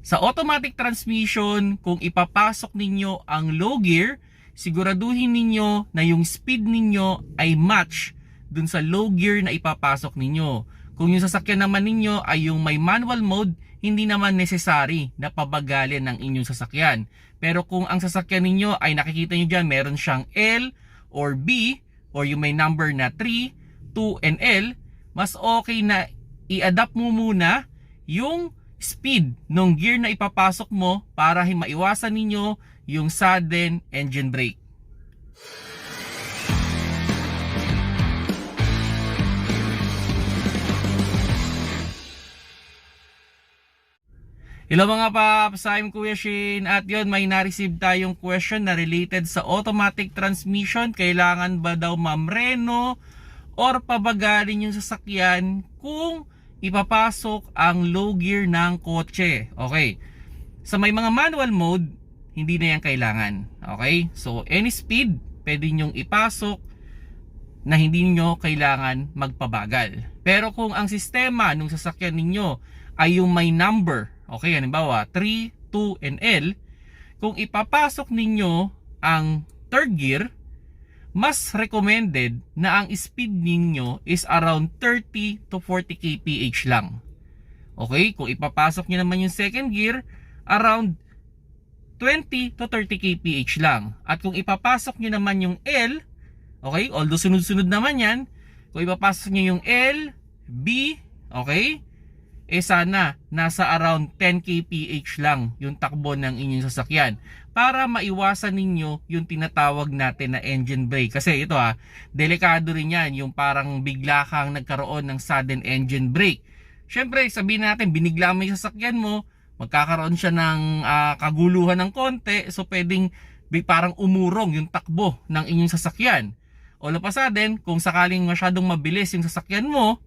Sa automatic transmission, kung ipapasok ninyo ang low gear, siguraduhin ninyo na yung speed ninyo ay match dun sa low gear na ipapasok ninyo. Kung yung sasakyan naman ninyo ay yung may manual mode, hindi naman necessary na pabagalin ng inyong sasakyan. Pero kung ang sasakyan ninyo ay nakikita nyo dyan, meron siyang L or B or yung may number na 3, 2, and L, mas okay na i-adapt mo muna yung speed ng gear na ipapasok mo para maiwasan ninyo yung sudden engine brake. Hello mga paps, I'm Kuya Shin at yun may na-receive tayong question na related sa automatic transmission. Kailangan ba daw mamreno or pabagalin yung sasakyan kung ipapasok ang low gear ng kotse? Okay, sa may mga manual mode, hindi na yan kailangan. Okay, so any speed pwede nyong ipasok na hindi niyo kailangan magpabagal. Pero kung ang sistema ng sasakyan ninyo ay yung may number, okay, halimbawa 3, 2, and L, kung ipapasok ninyo ang third gear, mas recommended na ang speed ninyo is around 30 to 40 kph lang. Okay, kung ipapasok nyo naman yung second gear, around 20 to 30 kph lang. At kung ipapasok nyo naman yung L, Okay? Although sunod-sunod naman yan. Kung ipapasok nyo yung L, B, okay? Eh sana nasa around 10 kph lang yung takbo ng inyong sasakyan para maiwasan ninyo yung tinatawag natin na engine brake. Kasi ito ha, delikado rin yan yung parang bigla kang nagkaroon ng sudden engine brake. Siyempre, sabihin natin, binigla mo yung sasakyan mo, magkakaroon siya ng ah, kaguluhan ng konti, so pwedeng parang umurong yung takbo ng inyong sasakyan. A sudden, kung sakaling masyadong mabilis yung sasakyan mo,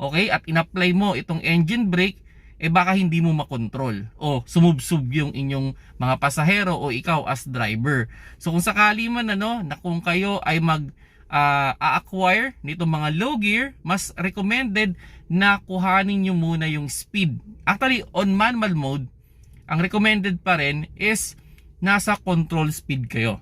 okay, at in-apply mo itong engine brake, eh baka hindi mo makontrol o sumubsub yung inyong mga pasahero o ikaw as driver. So kung sakali man ano, na kung kayo ay mag ah, a-acquire nitong mga low gear, mas recommended na kuhanin nyo muna yung speed. Actually, on manual mode, ang recommended pa rin is nasa control speed kayo.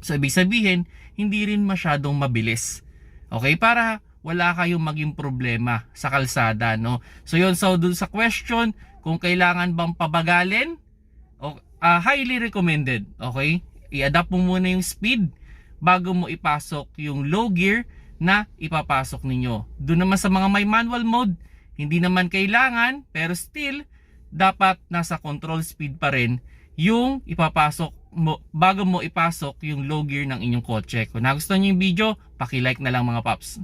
So, ibig sabihin, hindi rin masyadong mabilis. Okay? Para wala kayong maging problema sa kalsada, no? So, yun. So, dun sa question, kung kailangan bang pabagalin, o, ah, highly recommended. Okay? I-adapt mo muna yung speed bago mo ipasok yung low gear na ipapasok ninyo. Doon naman sa mga may manual mode, hindi naman kailangan, pero still, dapat nasa control speed pa rin yung ipapasok mo bago mo ipasok yung low gear ng inyong kotse. Kung nagustuhan niyo yung video, paki-like na lang mga paps.